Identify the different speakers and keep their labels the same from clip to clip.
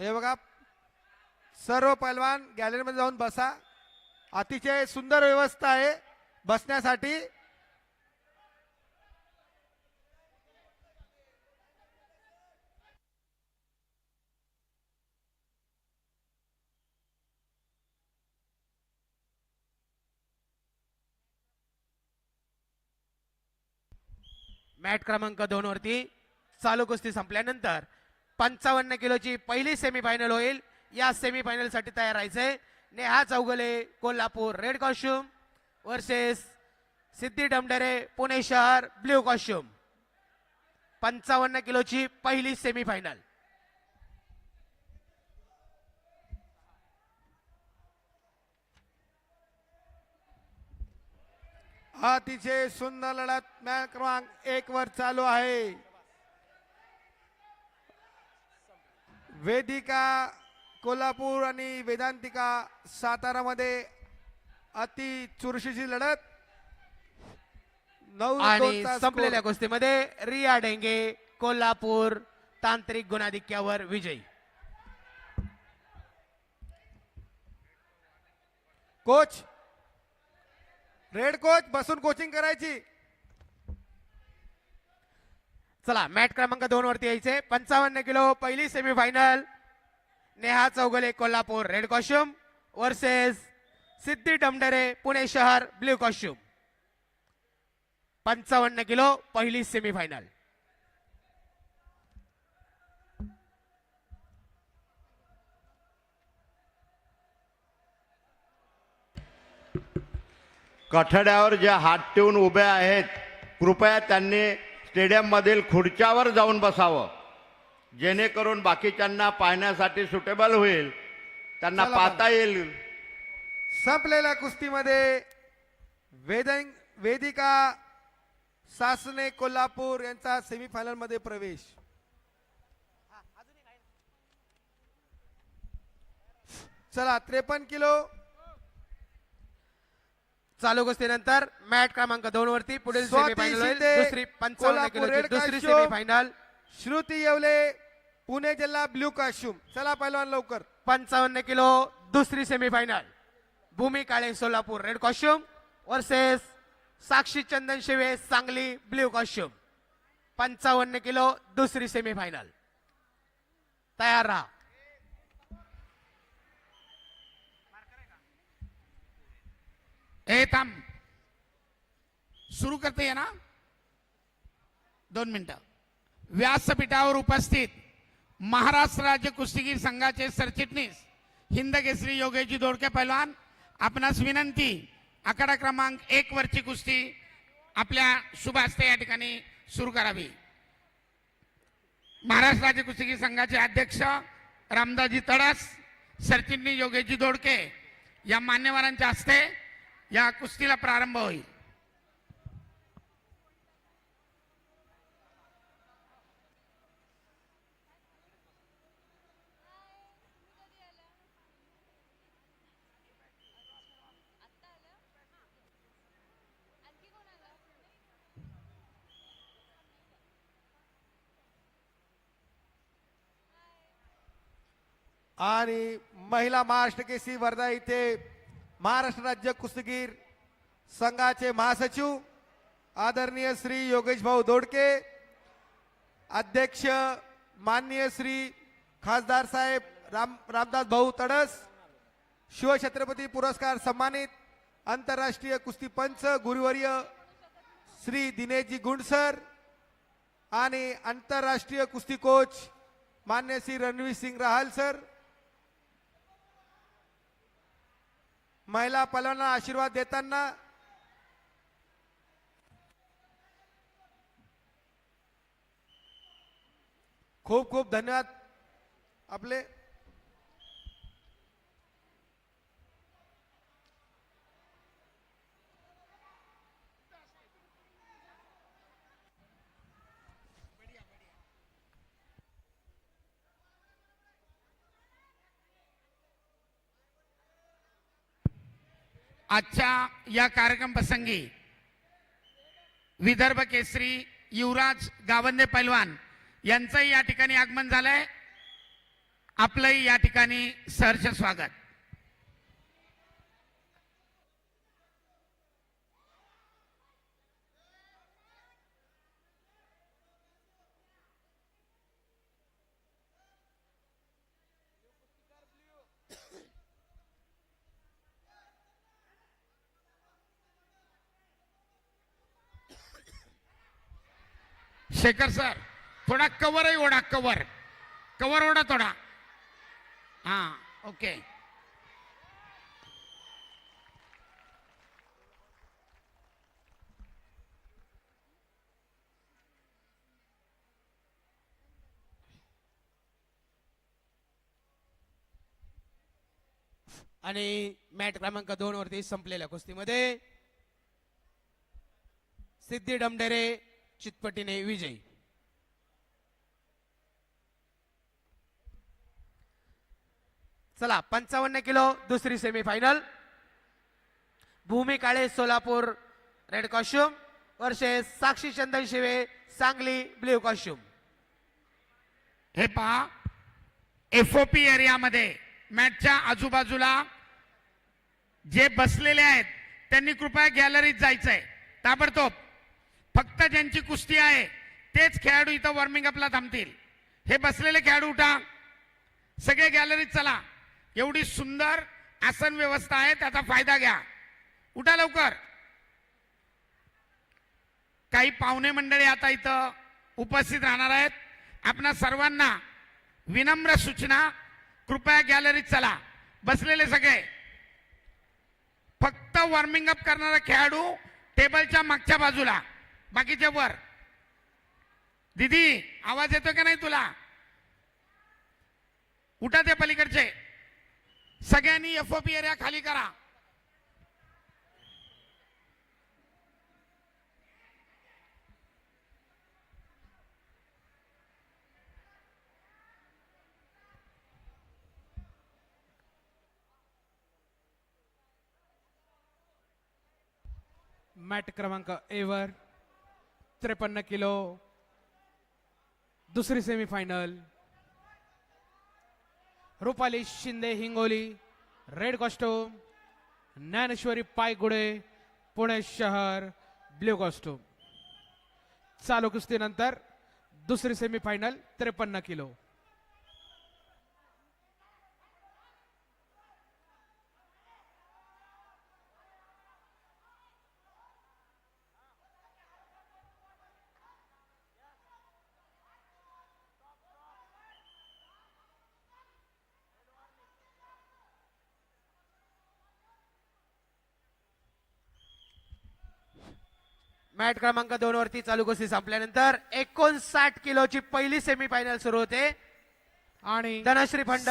Speaker 1: हे बघा सर्व पैलवान गॅलरीमध्ये जाऊन बसा. अतिशय सुंदर व्यवस्था आहे बसण्यासाठी.
Speaker 2: मॅट क्रमांक दोन वरती चालू कुस्ती संपल्यानंतर पंचावन्न किलोची पहिली सेमीफायनल होईल. या सेमीफायनलसाठी तयार राहायचंय. Neha Chougale Kolhapur red costume versus Siddhi Damdare Pune शहर ब्ल्यू कॉस्ट्युम पंचावन्न किलोची पहिली सेमीफायनल
Speaker 1: अतिशय सुंदर लढत मॅच क्रमांक एक वर चालू आहे. वेदिका कोल्हापूर आणि वेदांतिका सातारामध्ये अति चुरशीची लढत. नऊ
Speaker 2: आणि
Speaker 1: दोनचा
Speaker 2: संपलेल्या. कुस्तीमध्ये रिया डेंगे कोल्हापूर तांत्रिक गुणाधिक्यावर विजयी.
Speaker 1: कोच. रेड कोच बसून कोचिंग करायची.
Speaker 2: चला मॅट क्रमांक दोन वरती यायचे. पंचावन्न किलो पहिली semifinal Neha Chougale Kolhapur red costume versus Siddhi Damdare Pune शहर ब्ल्यू कॉस्ट्युम पंचावन्न किलो पहिली सेमीफायनल
Speaker 3: कठड्यावर जे हात ठेवून उभे आहेत कृपया त्यांनी स्टेडियममधील खुर्च्यावर जाऊन बसावं. जेणेकरून बाकीच्यांना पाहण्यासाठी सुटेबल होईल. त्यांना
Speaker 1: चला
Speaker 3: पाहता येईल.
Speaker 1: संपलेल्या कुस्तीमध्ये वेदन वेदिका सासने कोल्हापूर यांचा सेमीफायनलमध्ये प्रवेश. चला त्रेपन्न किलो.
Speaker 2: चालू कुस्तीनंतर मॅट क्रमांक दोन वरती पुढील होईल. दुसरी पंचावन्न दुसरी. सेमीफायनल
Speaker 1: श्रुती येवले पुणे जिल्हा ब्ल्यू काश्यूम चला पहिलवान लवकर.
Speaker 2: पंचावन्न किलो दुसरी semifinal Bhumi Kale Solapur red costume versus Sakshi Chandan Shive Sangli blue costume पंचावन्न किलो दुसरी सेमीफायनल तयार राहा.
Speaker 4: ए थांब. सुरू करते आहे ना? दोन मिनिटं. व्यासपीठावर उपस्थित महाराष्ट्र राज्य कुस्तीगीर संघाचे सरचिटणीस हिंदकेसरी योगेजी दोडके पैलवान आपणास विनंती आकडा क्रमांक एक वरची कुस्ती आपल्या शुभ हस्ते या ठिकाणी सुरू करावी. महाराष्ट्र राज्य कुस्तीगीर संघाचे अध्यक्ष रामदासजी तडस सरचिटणीस योगेजी दोडके या मान्यवरांच्या हस्ते या कुस्तीला प्रारंभ होईल.
Speaker 1: आणि महिला महाराष्ट्र केसी वर्धा इथे महाराष्ट्र राज्य कुस्तीगीर संघाचे महासचिव आदरणीय श्री योगेश भाऊ दोडके अध्यक्ष माननीय श्री खासदार साहेब राम रामदास भाऊ तडस शिवछत्रपती पुरस्कार सन्मानित आंतरराष्ट्रीय कुस्ती पंच गुरुवर्य श्री दिनेशजी गुंडसर आणि आंतरराष्ट्रीय कुस्ती कोच मान्य श्री रणवीर सिंग राहल सर महिला पलवांना आशीर्वाद देताना खूप खूप धन्यवाद आपले
Speaker 4: आजच्या या कार्यक्रम प्रसंगी विदर्भ केसरी युवराज गावंदे पैलवान यांचंही या ठिकाणी आगमन झालंय. आपलंही या ठिकाणी सहर्ष स्वागत. शेखर सर थोडा कवरही ओढा कवर कवर ओढा थोडा. हा ओके
Speaker 2: आणि मॅट क्रमांक दोन वरती संपलेल्या कुस्तीमध्ये सिद्धी डमडेरे चितपटीने विजयी. चला पंचावन्न किलो दुसरी semifinal Bhumi Kale Solapur red costume versus Sakshi Chandan शिवे सांगली ब्ल्यू कॉस्ट्युम
Speaker 4: हे पहा एफओपी एरियामध्ये मॅटच्या आजूबाजूला जे बसलेले आहेत त्यांनी कृपया गॅलरीत जायचंय. ताबडतोब. फक्त ज्यांची कुस्ती आहे तेच खेळाडू इथं वॉर्मिंग अपला थांबतील. हे बसलेले खेळाडू उठा. सगळे गॅलरीत चला. एवढी सुंदर आसन व्यवस्था आहे त्याचा फायदा घ्या. उठा लवकर. काही पाहुणे मंडळी आता इथं उपस्थित राहणार आहेत. आपणा सर्वांना विनम्र सूचना कृपया गॅलरीत चला. बसलेले सगळे. फक्त वॉर्मिंग अप करणारा खेळाडू टेबलच्या मागच्या बाजूला. बाकीचे वर. दिदी आवाज येतो का नाही तुला? उठा ते पलीकडचे. सगळ्यांनी एफओपी एरिया खाली करा.
Speaker 5: मॅट क्रमांक एवर त्रेपन्न किलो दुसरी semifinal Rupali Shinde Hingoli red costume Dnyaneshwari Paigude Pune शहर ब्ल्यू कॉस्ट्यूम चालू कुस्तीनंतर दुसरी सेमीफायनल त्रेपन्न किलो.
Speaker 2: मॅट क्रमांक दोन वरती चालू कुस्ती संपल्यानंतर एकोणसाठ किलोची पहिली सेमीफायनल सुरू होते
Speaker 5: आणि
Speaker 2: Dhanashri Phand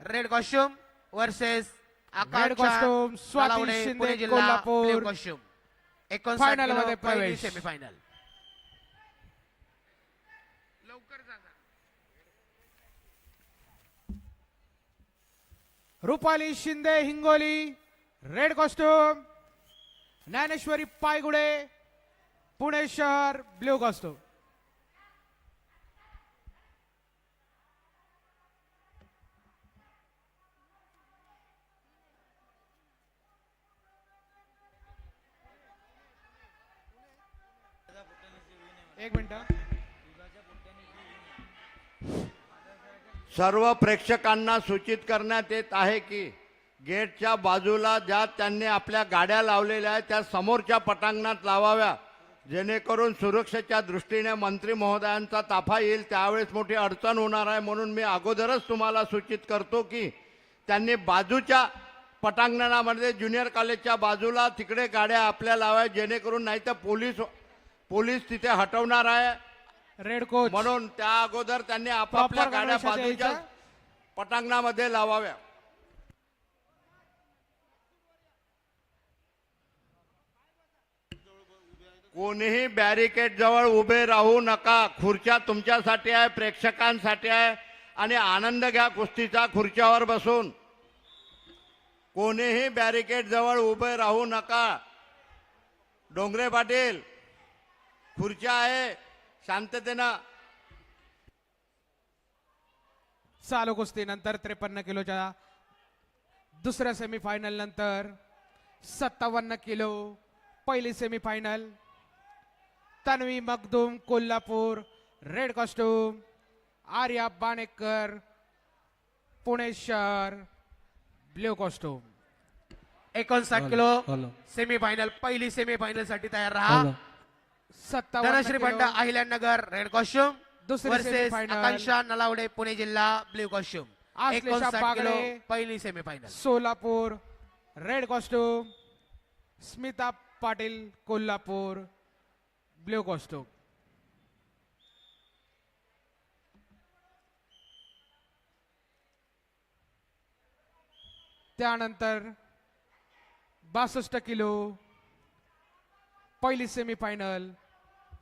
Speaker 2: red costume versus
Speaker 5: Red costume, Swati Shinde, Kolhapur.
Speaker 2: Costume एकोणसाठमध्ये पहिली. Semifinal.
Speaker 5: Rupali Shinde Hingoli red costume Dnyaneshwari Paigude Pune शहर ब्ल्यू कॉस्टो एक मिनिट.
Speaker 3: सर्व प्रेक्षकांना सूचित करण्यात येत आहे की गेटच्या बाजूला ज्या त्यांनी आपल्या गाड्या लावलेल्या आहेत त्या समोरच्या पटांगणात लावाव्या. जेणेकरून सुरक्षेच्या दृष्टीने मंत्री महोदयांचा ताफा येईल त्यावेळेस मोठी अडचण होणार आहे. म्हणून मी अगोदरच तुम्हाला सूचित करतो की त्यांनी बाजूच्या पटांगणामध्ये ज्युनियर कॉलेजच्या बाजूला तिकडे गाड्या आपल्या लावाव्या जेणेकरून नाही तर पोलीस पोलीस तिथे हटवणार आहे.
Speaker 5: रेड कोच
Speaker 3: म्हणून त्या अगोदर त्यांनी आपापल्या गाड्या बाजूच्या. पटांगणामध्ये लावाव्या. कोणीही बॅरिकेड जवळ उभे राहू नका. खुर्च्या तुमच्यासाठी आहे प्रेक्षकांसाठी आहे. आणि आनंद घ्या कुस्तीचा खुर्च्यावर बसून. कोणीही बॅरिकेड जवळ उभे राहू नका. डोंगरे पाटील खुर्च्या आहे. शांततेनं.
Speaker 5: चालू कुस्ती नंतर त्रेपन्न किलोच्या दुसऱ्या सेमीफायनल नंतर सत्तावन्न किलो पहिली semifinal Tanvi Magdum Kolhapur red costume Arya Banekar Pune शहर ब्ल्यू कॉस्ट्यूम
Speaker 2: एकोणसाठ किलो सेमीफायनल पहिली सेमीफायनलसाठी तयार राहा धनश्री. बंड अहिल्यानगर रेड कॉस्ट्युम
Speaker 5: दुसरी.
Speaker 2: आकांक्षा नलावडे पुणे जिल्हा ब्ल्यू कॉस्ट्युम एकोणसाठ किलो. पहिली semifinal
Speaker 5: Solapur red costume Smita Patil Kolhapur blue costume त्यानंतर बासष्ट किलो पहिली सेमीफायनल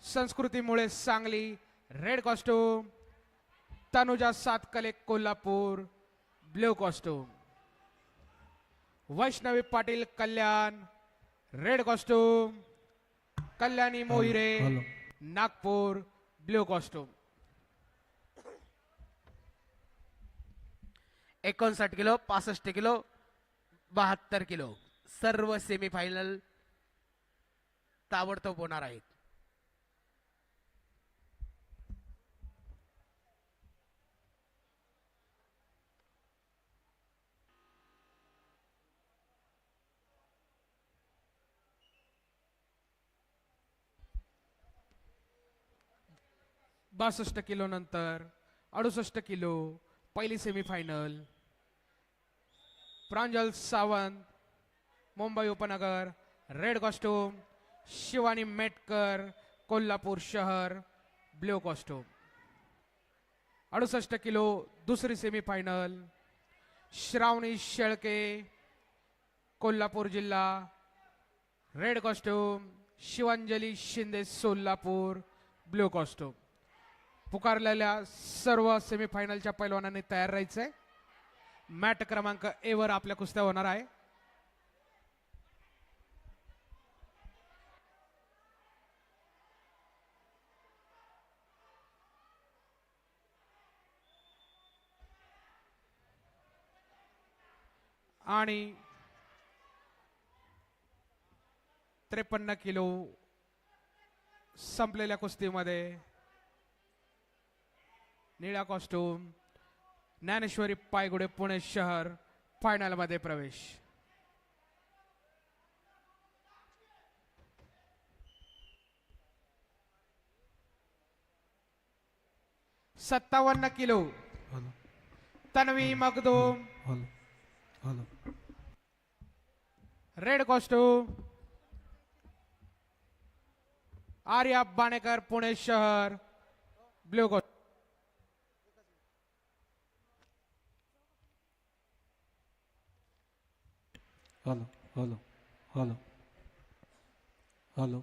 Speaker 5: संस्कृतीमुळे Sangli red costume Tanuja Satkale Kolhapur blue costume Vaishnavi Patil Kalyan red costume Kalyani Mohire Nagpur blue costume.
Speaker 2: एकोणसाठ kilo पासष्ट kilo बहात्तर kilo. सर्व semifinal ताबडतोब होणार आहेत.
Speaker 5: बासष्ट किलो नंतर अडुसष्ट किलो पहिली सेमीफायनल प्रांजल सावंत मुंबई उपनगर रेड कॉस्ट्यूम शिवानी मेटकर कोल्हापूर शहर ब्ल्यू कॉस्ट्यूम अडुसष्ट किलो दुसरी सेमीफायनल श्रावणी शेळके कोल्हापूर जिल्हा red costume Shivanjali Shinde Solapur blue costume पुकारलेल्या सर्व सेमीफायनलच्या पैलवानांनी तयार राहायचंय. मॅट क्रमांक ए वर आपल्या कुस्त्या होणार आहे. आणि त्रेपन्न किलो संपलेल्या कुस्तीमध्ये निळा कॉस्ट्यूम ज्ञानेश्वरी पायगुडे पुणे शहर फायनलमध्ये प्रवेश. सत्तावन्न kilo. Tanvi Magdum red costume Arya Banekar Pune शहर. Blue costume
Speaker 6: hello hello hello hello